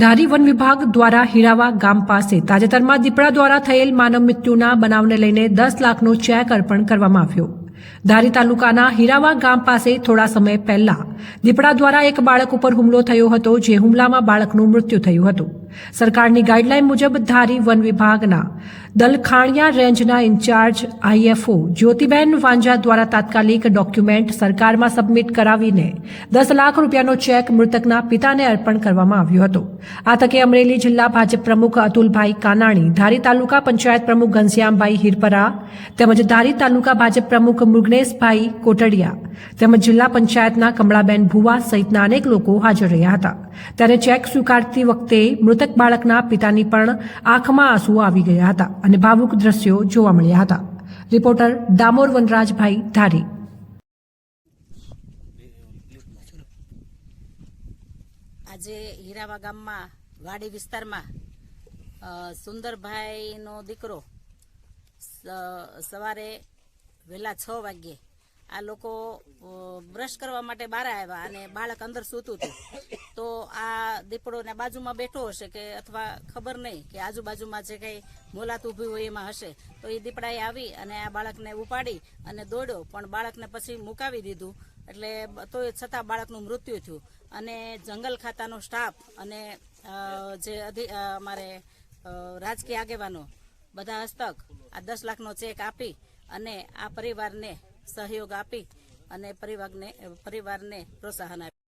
ધારી one વિભાગ દ્વારા હીરાવા ગામ પાસે તાજેતરમાં દીપડા દ્વારા થયેલ માનવ મૃત્યુના બનાવને લઈને દસ લાખનો ચેક અર્પણ કરવામાં આવ્યો. ધારી તાલુકાના હીરાવા ગામ પાસે થોડા સમય પહેલા દીપડા દ્વારા એક બાળક ઉપર હુમલો થયો હતો, જે હુમલામાં બાળકનું મૃત્યુ થયું હતું. સરકારની ગાઈડલાઈન મુજબ ધારી વન વિભાગના દલખાણિયા રેન્જના ઇન્ચાર્જ આઈએફઓ જ્યોતિબેન વાંજા દ્વારા તાત્કાલિક ડોક્યુમેન્ટ સરકારમાં સબમિટ કરાવીને દસ લાખ રૂપિયાનો ચેક મૃતકના પિતાને અર્પણ કરવામાં આવ્યો હતો. આ તકે અમરેલી જિલ્લા ભાજપ પ્રમુખ અતુલભાઈ કાનાણી, ધારી તાલુકા પંચાયત પ્રમુખ ઘનશ્યામભાઈ હિરપરા તેમજ ધારી તાલુકા ભાજપ પ્રમુખ મૃગનેશભાઈ કોટડિયા તેમજ જિલ્લા પંચાયતના કમળાબેન ભુવા સહિતના અનેક લોકો હાજર રહ્યા હતા. ત્યારે ચેક સ્વીકારતી વખતે મૃતક બાળકના પિતાની પણ આંખમાં આંસુ આવી ગયા હતા અને ભાવુક દ્રશ્યો જોવા મળ્યા હતા. રિપોર્ટર દામોર વનરાજભાઈ ધારી. આજે હીરાવા ગામમાં, વાડી વિસ્તારમાં સુંદરભાઈનો દીકરો સવારે વહેલા છ વાગ્યે આ લોકો બ્રશ કરવા માટે બહાર આવ્યા અને બાળક અંદર સૂતું હતું. તો આ દીપડો ને બાજુમાં બેઠો હશે કે અથવા ખબર નહીં કે આજુબાજુમાં જે કંઈ મોલાત ઊભી હોય એમાં હશે. તો એ દીપડાએ આવી અને આ બાળકને ઉપાડી અને દોડ્યો, પણ બાળકને પછી મુકાવી દીધું. એટલે તો છતાં બાળકનું મૃત્યુ થયું. અને જંગલ ખાતાનો સ્ટાફ અને જે અમારે રાજકીય આગેવાનો, બધા હસ્તક આ દસ લાખનો ચેક આપી અને આ પરિવારને સહયોગ આપી અને પરિવારને પરિવારને પ્રોત્સાહન આપ્યું